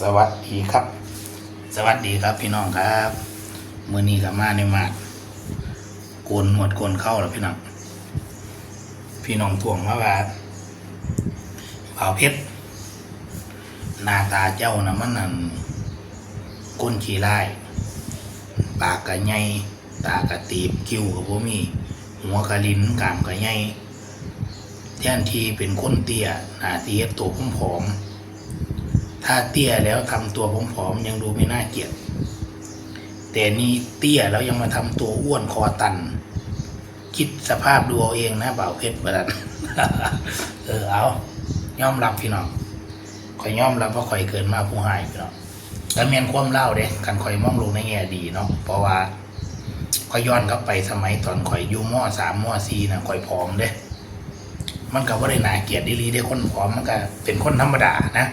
สวัสดีครับ สวัสดีครับพี่น้องครับมือนี้กับมาในมาดโกนหนวดโกนเข้าแล้วพี่น้องพี่น้องทวงมาว่าเผาวเพชรหน้าตาเจ้านะมันนั่นก้นขี้ไล่ปากกะใหญ่ตากะตีบคิ้วกับบ่มี หัวกะลิ้นกามกะใหญ่แทนที่เป็นคนเตี้ยหน้าเตี้ยตัวผอมๆ ถ้าเตี้ยแล้วทำตัวผอมๆยังดูไม่น่าเกลียด แต่นี่เตี้ยแล้วยังมาทำตัวอ้วนคอตัน คิดสภาพดูเอาเองนะเบ่าเพชรประดันเออเอายอมรับพี่น้องข่อยยอมรับว่าข่อยเกินมาผู้หายพี่น้องแล้วเมียนความเล่าเด้กันข่อยมองลงในแง่ดีเนาะเพราะว่าข่อยย้อนกลับไปสมัยตอนข่อยอยู่มสามมอสี่นะข่อยผอมเด้มันก็ว่าได้นาเกลียดดีๆได้คนผอมมันก็เป็นคนธรรมดานะ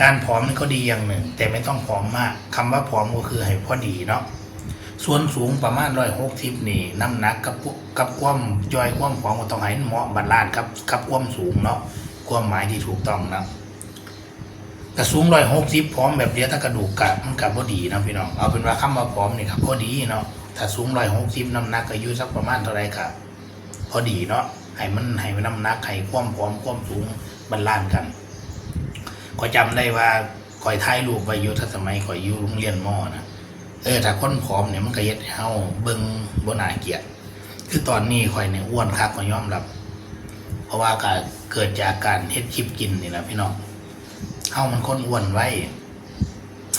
การผอมนี่ก็ดีอย่างหนึ่ง แต่ไม่ต้องผอมมากคำว่าผอมก็คือให้พอดีเนาะส่วนสูงประมาณร้อยหกสิบนี่น้ำหนักกับกับความจอยความผอมก็ต้องให้เหมาะบาลานซ์ครับกับความสูงเนาะความหมายที่ถูกต้องนะแต่สูงร้อยหกสิบผอมแบบเดียวถ้ากระดูกกะมันกับพอดีนะพี่น้องเอาเป็นว่าคำว่าผอมนี่ครับพอดีเนาะถ้าสูงร้อยหกสิบน้ำหนักอายุสักประมาณเท่าไรครับพอดีเนาะให้มันให้มันน้ำหนักให้ความผอมความสูงบาลานซ์กัน ก็จำได้ว่าข่อยถ่ายรูปไว้อยู่ถ้าสมัยข่อยอยู่โรงเรียนมอนะเออถ้าคนผอมเนี่ยมันก็เย็ดเฮาเบิ่งบ่น่าเกียดคือตอนนี้ข่อยเนี่ยอ้วนคักข่อยยอมรับ เพราะว่าก็เกิดจากการเฮ็ดคลิปกินนี่แหละพี่น้องเฮามันคนอ้วนไว้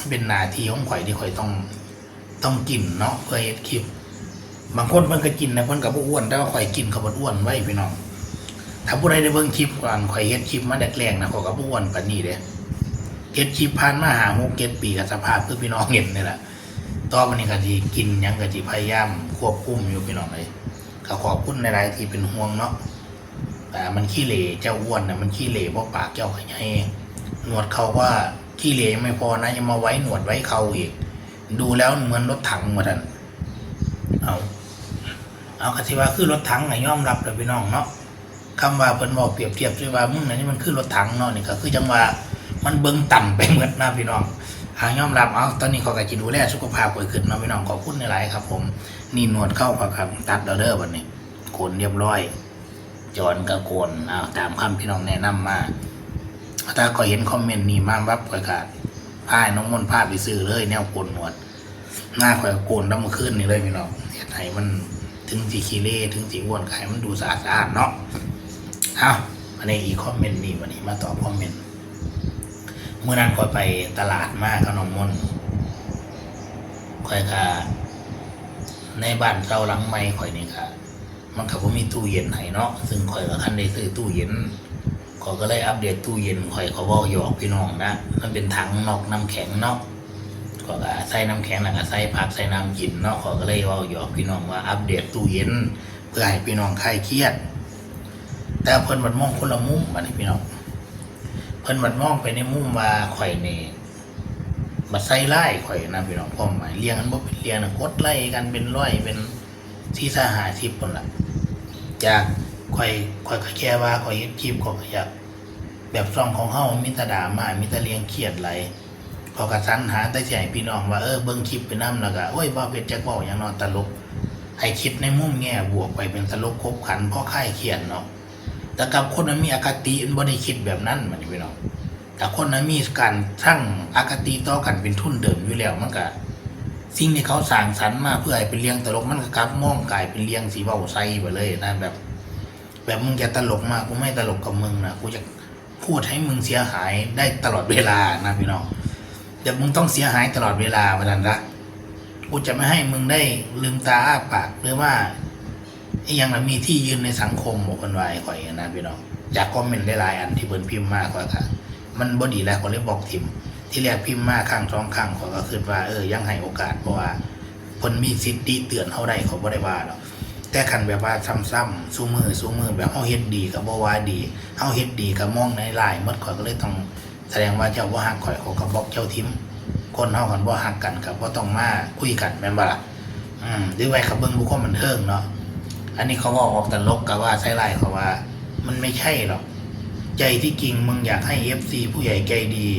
เป็นหน้าที่ของข่อยที่ข่อยต้องต้องกินเนาะเพื่อเฮ็ดคลิป บางคนเพิ่นก็กินนะเพิ่นก็บ่อ้วนแต่ว่าข่อยกินเขาบ่อ้วนไว้พี่น้อง ถ้าผู้ใดได้เบิ่งคลิปก่อนข่อยเฮ็ดคลิปมาแรกๆนะข่อยก็บ่อ้วนปานนี้เด้เฮ็ดคลิปผ่านมาหา6 7ปีกับสภาพคือพี่น้องเห็นนี่แหละต่อมานี้ก็สิกินหยังก็สิพยายามควบคุมอยู่พี่น้องเอ้ยก็ขอบคุณหลายๆที่เป็นห่วงเนาะแต่มันขี้เหร่เจ้าอ้วนน่ะมันขี้เหร่เพราะปากเจ้าขยายหนวดเขาว่าขี้เหร่ไม่พอนะยังมาไว้หนวดไว้เขาอีก ดูแล้วเหมือนรถถังเหมือนกันเอาเอากสิว่าคือรถถังไงยอมรับเลยพี่น้องเนาะ คำว่าเพิ่นบอกเปรียบเทียบด้วยว่ามึงนั่นนี่มันคือรถถังเนาะนี่ก็คือจังว่ามันเบิ่งต่ำไปเหมือนนะพี่น้องหางยอมรับเอาตอนนี้เขาก็จิดูแลสุขภาพป่วยขึ้นนาะพี่น้องขอบคุณหลายครับ ผมนี่หนวดเข้าครับครับตัดเอาเด้อวันนี้โกนเรียบร้อย จอนก็โกนเอาตามคำพี่น้องแนะนำมาถ้าก็เห็นคอมเมนต์นี้มาวับข่อยขาดพายน้องมนต์พาไปซื้อเลย แนวโกนหนวด หน้าข่อยก็โกนแล้วมาขึ้นนี่เลยพี่น้องเฮ็ดให้มันถึงสีขี้เล่ถึงสีวนไขมันดูสะอาดๆเนาะ อาอันนี้อีคอมเมนต์นี่วันนี้มาตอบคอมเมนต์เมื่อนั้นคอยไปตลาดมากขนมมนคอยค่ะในบ้านเช่าหลังไม่คอยนี่ค่ะ มันก็บ่มีตู้เย็นให้เนาะซึ่งคอยกับคันได้ซื้อตู้เย็นขอยก็เลยอัปเดตตู้เย็นคอยเขาบอกหยอกพี่น้องนะมันเป็นถังนอกน้ำแข็งเนาะก็ก็ใส่น้ำแข็งแล้วก็ใส่ผักใส่น้ำกินเนาะขอยก็เลยว่าหยอกพี่น้องว่าอัปเดตตู้เย็น เพื่อให้พี่น้องคลายเครียด แต่เพิ่นมันมองคนละมุมบัดนี้พี่น้องเพิ่นมันมองไปในมุมว่าข่อยนี่มาใส่ไล่ข่อยนะพี่น้องความหมายเลี้ยงกันบ่เป็นเลี้ยงนะกดไล่กันเป็นร้อยเป็นที่สหาทิพย์คนละจากข่อยข่อยก็แค่ว่าข่อยเฮ็ดคลิปข่อยก็อยากแบบซองของเฮามีแตดามามีต่เลี้ยงเครียดไหลขอยก็สรรหาแต่สิให้พี่น้องว่าเออเบิ่งคลิปไปน้ำแล้วก็โอ้ยบ่าเพชรจักเว้าหยังนาะตลกให้คิดในมุมแง่บวกไปเป็นตลกคบขันเพราะค่ายเครียดเนาะ แต่กับคนนั้นมีอคติมันบ่ได้คิดแบบนั้นมันพี่น้องแต่คนนั้นมีการทั้งอคติต่อกันเป็นทุนเดิมอยู่แล้วมันก็สิ่งที่เขาสร้างสรรค์มาเพื่อให้เป็นเลี้ยงตลกมันก็กลับมองกลายเป็นเลี้ยงสีเบาใสไปเลยนะแบบ แบบมึงจะตลกมากกูไม่ตลกกับมึงนะกูจะพูดให้มึงเสียหายได้ตลอดเวลานะพี่น้องเดี๋ยวมึงต้องเสียหายตลอดเวลาวันนั้นละกูจะไม่ให้มึงได้ลืมตาอ้าปากหรือว่า ไอ้ยังนะมีที่ยืนในสังคมบอกคนวายข่อยนะพี่น้องจากคอมเมนต์หลายๆอันที่เพิ่นพิมพ์มากกว่าค่ะ มันบ่ดีแล้วก็เลยบอกทิม ที่แรกพิมพ์มากข้างสองข้างขาก็คิดว่าเออยังให้โอกาสเพราะว่าเพิ่นมีสิทธิ์เตือนเฮาได้เขาบ่ได้ว่าหรอกแต่คันแบบว่าซ้ำๆสู้มือสู้มือแบบเฮาเฮ็ดดีก็บ่ว่าดีเฮาเฮ็ดดีก็มองในหลายหมดข่อยก็เลยต้องแสดงว่าเจ้าบ่ฮักข่อยเขาก็บอกเจ้าทิมคนเฮากันบ่ฮักกันก็บ่ต้องมาคุยกันแม่นบ่ล่ะอืมหรือไว้เขาเบิ่งบุคคลบันเทิงเนาะ อันนี้เขาบอกออกตลกกับว่าใช้ไล่เขาว่า มันไม่ใช่หรอก ใจที่จริงมึงอยากให้เอฟซีผู้ใหญ่ใจดี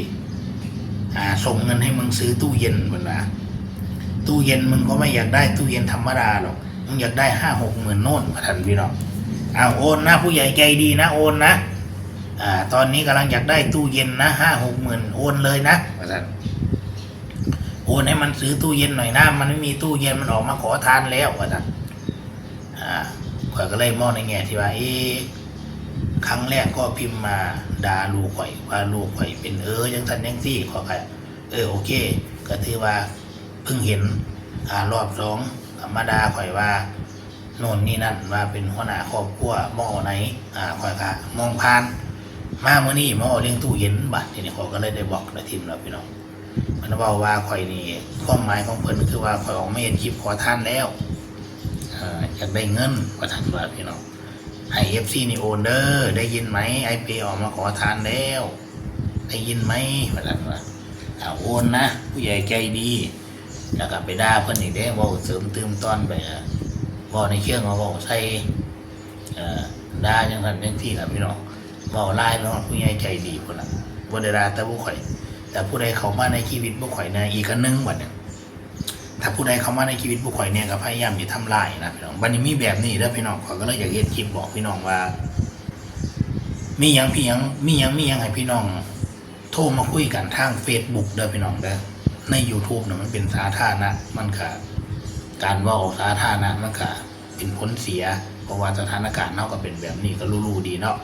อ่าส่งเงินให้มึงซื้อตู้เย็นเหมือนว่าตู้เย็นมึงก็ไม่อยากได้ตู้เย็นธรรมดาหรอกมึงอยากได้ห้าหกหมื่นโน่นมาทันพี่น้องเอาโอนนะผู้ใหญ่ใจดีนะโอนนะอ่าตอนนี้กำลังอยากได้ตู้เย็นนะห้าหกหมื่นโอนเลยนะมาทันโอนให้มันซื้อตู้เย็นหน่อยนะมันไม่มีตู้เย็นมันออกมาขอทานแล้วมาทัน อ่าข่อยก็เลยมองในแง่ที่ว่า เอ๊ครั้งแรกก็พิมพ์มาด่าลูกข่อย ว่าลูกข่อยเป็นเออยังทันยังซี่ขอใครเออโอเค ก็ถือว่าเพิ่งเห็นอ่ารอบสองมาด่าข่อยว่าโน่นนี่นั่นว่าเป็นหัวหน้าครอบครัวหม้อไหนอ่าข่อยก็มองผ่าน มาเมื่อนี้หม้อเลี้ยงตู้เย็นบัตรทีนี้ข่อยก็เลยได้บอกในทีมเราพี่น้องมันบอกว่าข่อยนี่ความหมายของเพิ่นคือว่าข่อยออกไม่เห็นคลิปขอท่านแล้ว อยากได้เงินประทันว่าพี่น้องไอเอฟซีนี่โอนเดอร์ได้ยินไหมไอพีออกมาขอทานแล้ว ได้ยินไหมมาแล้วว่าเอาโอนนะ ผู้ใหญ่ใจดี แล้วก็ไปด่าเพิ่นอีกเด้ว่าเสริมเติมตอนไปอะเว่าในเครื่องเอาเว่าใส่เอ่อด่าจังสันจังที่ละพี่น้องเว่าไล่พี่น้องผู้ใหญ่ใจดีคนละบ่ได้ด่าแต่ผู้ข่อย แต่ผู้ใดเข้ามาในชีวิตผู้ข่อยนะอีกอันนึงบัดเนี่ย ถ้าผู้ใดเข้ามาในชีวิตผู้ข่อยเนี่ยก็พยายามจะทำลายนะพี่น้องบัดนี้มีแบบนี้เด้อพี่น้องข่อยก็เลยอยากเฮ็ดคลิปบอกพี่น้องว่า มียังพี่ยังมียังมียังให้พี่น้อง โทรมาคุยกันทาง Facebook เด้อพี่น้องเด้อใน YouTube เนี่ยมันเป็นสาธารณะมันก็การว่าสาธารณะมันก็เป็นผลเสีย เพราะว่าสถานการณ์เนาะก็เป็นแบบนี้ก็รู้ๆดีเนาะ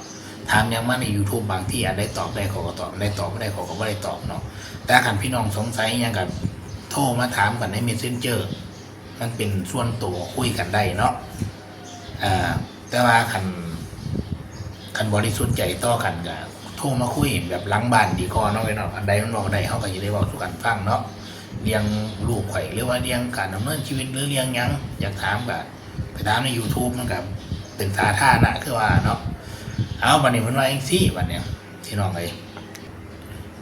ถามยังมาใน YouTube บางที่อาจได้ตอบได้ขาก็ตอบไม่ได้ตอบไม่ได้ขาก็ไม่ได้ตอบเนาะแต่คันพี่น้องสงสัยยังกัน โทรมาถามกันใน Messenger มันเป็นส่วนตัวคุยกันได้เนาะอ่าแต่ว่าคันคันบริสุทธิ์ใจต่อกันก็โทรมาคุยแบบหล้างบ้านดีกว่าเนาะไว้เนาะอันใดมันบอกได้เขาก็จะได้บอกสู่กันฟังเนาะเลี้ยงลูกไข่หรือว่าเลี้ยงการดำเนินชีวิตหรือเลี้ยงยังอยากถามก็ไปถามใน YouTube มันกับเป็นสาธารณะคือว่าเนาะเอาบันนี้มันว่าเองซี่บันเนี้ยพี่น้องเลย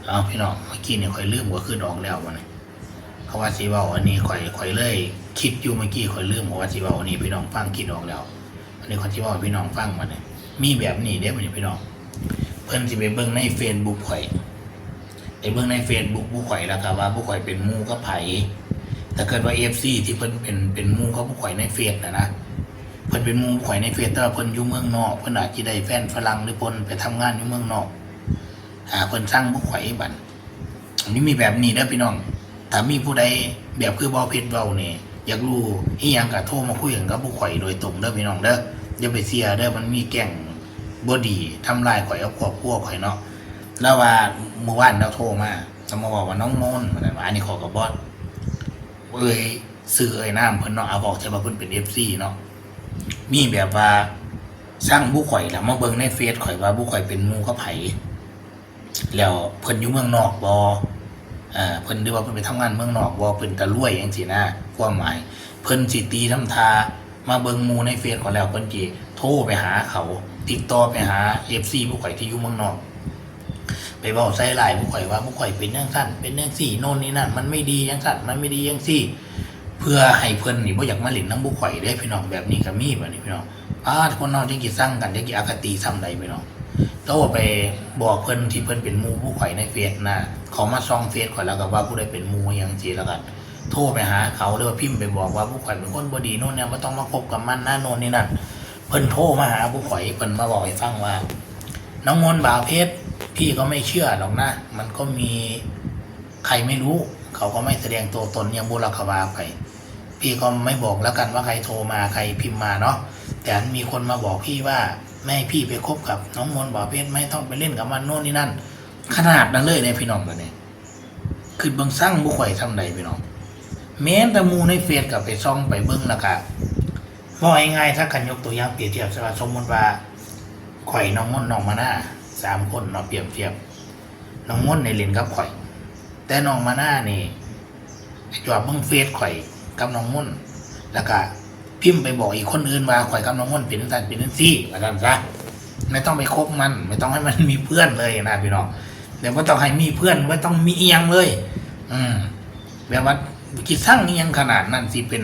เอาพี่น้องเมื่อกี้เนี่ยข่อยลืมว่าขึ้นออกแล้ววันนี้ เขาว่าสีเบาอันนี้ข่อยข่อยเลยคิดอยู่เมื่อกี้ข่อยลืมว่าสีเบาอันนี้พี่น้องฟังคิดออกแล้วอันนี้ข่อยสีเบาพี่น้องฟังมาเนี่ยมีแบบนี้เด้อพี่น้อง เพิ่นสิไปเบิ่งในเฟซบุ๊กข่อยไปเบิ่งในเฟซบุ๊กผู้ข่อยแล้วก็ว่าผู้ข่อยเป็นมู่กับไผ่ถ้าเกิดว่า FC ที่เพิ่นเป็นเป็นมู่กับผู้ข่อยในเฟซนะนะเพิ่นเป็นมู่ผู้ข่อยในเฟซแต่ว่าเพิ่นอยู่เมืองนอกเพิ่นอาจสิได้แฟนฝรั่งหรือเพิ่นไปทำงานอยู่เมืองนอกอ่าเพิ่นสร้างผู้ข่อยบัดอันนี้มีแบบนี้เด้อพี่น้อง ถ้ามีผู้ใดแบบคือบ่เพชรเว้านี่ยอยากรู้อีหยังก็โทรมาคุยกันกับผู้ข่อยโดยตรงเด้อพี่น้องเด้ออย่าไปเสียเด้อมันมีแก่งบดีทำลายข่อยเอาครอบครัวข่อยเนาะแล้วว่าเมื่อวานเราโทรมาจะมาบอกว่าน้องมนต์มาแต่ว่าอันนี้ขอกับบอสเอ้ยซื้อเอ้ยน้ำเพิ่นเนาะเอาบอกใช่ว่าเพิ่นเป็นเอฟซีเนาะมีแบบว่าสร้างบุข่อยแล้วมาเบิ่งในเฟซข่อยว่าบุข่อยเป็นมูกับไผแล้วเพิ่นอยู่เมืองนอกบอ เพิ่นหรือว่าเพิ่นไปทำงานเมืองนอกบ่เพิ่นตะรวยจังซี่นะความหมาย เพิ่นสิตีทำทามาเบิงมูในเฟซของแล้วเพิ่นจีโทรไปหาเขา ติดต่อไปหาเอฟซีผู้ข่อยที่อยู่เมืองนอก ไปบอกใส่หลายผู้ข่อยว่าผู้ข่อยเป็นยังสั้นเป็นยังสี่โน่นนี่นั่นมันไม่ดียังสั้นมันไม่ดียังสี่เพื่อให้เพิ่นนี่บ่อยากมาหลินน้ำผู้ข่อยได้พี่น้องแบบนี้ก็มีแบบนี้พี่น้องอ้าคนนอกจังกี่สร้างกันจังกี่อคติซ้ำใดพี่น้อง โตไปบอกเพิ่นที่เพิ่นเป็นมูผู้ข่อยในเฟซนะเขามาซองเฟซข่อยแล้วก็ว่าผู้ใดเป็นมูยังจีแล้วกันโทรไปหาเขาหรือว่าพิมพ์ไปบอกว่าผู้ข่อยเป็นคนบดีโน่นเนี่ยไม่ต้องมาคบกับมันนะโน่นนี่นั่นเพิ่นโทรมาหาผู้ข่อยเพิ่นมาบอกให้ฟังว่า น้องมนบ่าวเพชรพี่ก็ไม่เชื่อหรอกนะ มันก็มีใครไม่รู้ เขาก็ไม่แสดงตัวตนอยังบุรคาวาไป พี่ก็ไม่บอกแล้วกันว่าใครโทรมาใครพิมพ์มาเนาะแต่มีคนมาบอกพี่ว่า ไม่ให้พี่ไปคบกับน้องมนต์บ่าเพชรไม่ต้องไปเล่นกับมันโน่นนี่นั่น ขนาดนั้นเลยเนี่ยพี่น้องกันเนี่ยคือเบิ่งสร้างบุข่อยทำใดพี่น้อง แม้แต่มูในเฟซกับไปซ่องไปเบิ้งล้วก็ว่าง่ายๆถ้ากันยกตัวอย่างเปรียบเทียบสมสมมติว่าข่อยน้องมนน้องมาหน้าสามคนเนาะเปรียบเทียบน้องมนในเล่นกับข่อย แต่น้องมาหน้านี่จอบเบิ้งเฟซข่อยกับน้องมนแล้วก็ พิมพ์ไปบอกอีกคนอื่นว่าข่อยกับน้องม่อนเป็นสันเป็นซี่ว่ากันซะไม่ต้องไปคบมัน ไม่ต้องให้มันมีเพื่อนเลยนะพี่น้องเดี๋ยวไม่ต้องให้มีเพื่อนไม่ต้องมีเอียงเลย อืมแบบว่าคิดสร้างนี่ยังขนาดนั้นสิเป็น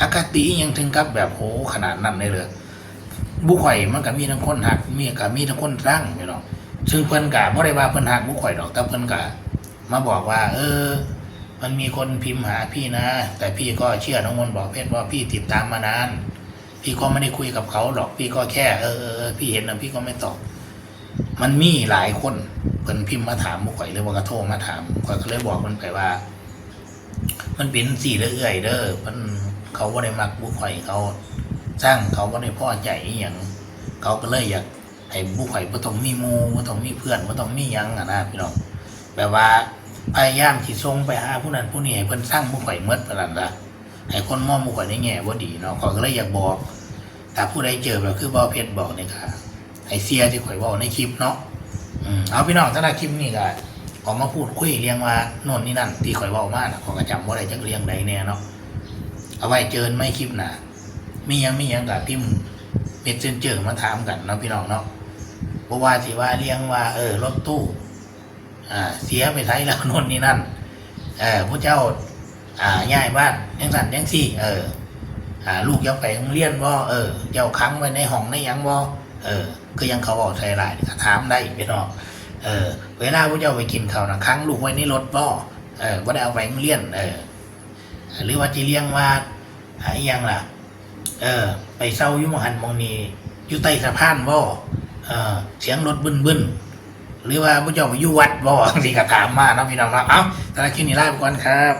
อากาติยังถึงกับแบบโหขนาดนั้นเลยเลยบุข่อยมันก็มีทั้งคนหักมีก็มีทั้งคนสร้างพี่น้องซึ่งเพิ่นกะบ่ได้ว่าเพิ่นหักบุข่อยดอกแต่เพิ่นกะมาบอกว่า เออ มันมีคนพิมพ์หาพี่นะ แต่พี่ก็เชื่อน้องมนบอกเพชรว่าพี่ติดตามมานาน พี่ก็ไม่ได้คุยกับเขาหรอกพี่ก็แค่เออเออพี่เห็นนะพี่ก็ไม่ตอบมันมีหลายคนเพิ่นพิมพ์มาถามบุข่อยเลยว่ากระโทรมาถามข่อยก็เลยบอกมันไปว่า มันเป็นสี่เรื่อยเด้อมันเขาบ่าได้มักบุข่อยเขาสร้างเขาบ่าได้พ่อใจอย่างเขาก็เลยอยากให้บุข่อยบ่ต้องมีมู่บ่ต้องมีเพื่อนบ่ต้องมียังอะนะพี่น้องแบบว่า พยายามที่ส่งไปหาผู้นั้นผู้นี้ให้เพิ่นสร้างบุข่อยหมดปานนั้นล่ะให้คนมองบุข่อยในแง่บ่ดีเนาะขอยก็เลยอยากบอกถ้าผู้ใดเจอแบบคือบ่เพชรบอกนี่ค่ะให้เสียที่ข่อยเว้าในคลิปเนาะอืมเอาพี่น้องถ้าได้คลิปนี้ก็ออกมาพูดคุยเรียงว่าโน่นนี่นั่นที่ข่อยเว้ามาน่ะขอยก็จำว่าอะไรจักเรียงใดแน่เนาะเอาไว้เจอไม่คลิปหนามีหยังมีหยังกับพิมพ์เมสเซนเจอร์มาถามกันเนาะพี่น้องเนาะเพราะว่าสิว่าเรียงว่าเออรถตู้ เสียไปไทยแล้วโน่นนี่นั่นเออผู้เจ้าอ่าย้ายบ้านยังสั่นยังสี่ เอออ่าลูกยังไปโรงเรียนบ่เออเจ้าค้างไว้ในห้องในยังบ่เออ ก็ยังเขาบอกไทยหลายถามได้พี่น้องเออ เวลาพระเจ้าไปกินข้าวนะครั้งลูกไว้ในรถบ่เออว่าได้เอาไปโรงเลี้ยน เออ หรือว่าจะเลี้ยงว่าหาอหยังล่ะ เออ ไปเศร้ายุ่หมองหันมองนี้อยู่ใต้สะพานบ่เออเสียงรถบึนบึน หรือว่าผู้เจ้าไปอยู่วัดบ่สิกถามมาเนาะพี่น้องเนาะเอ้าแต่ละคลิปนี้ลาไปก่อนครับ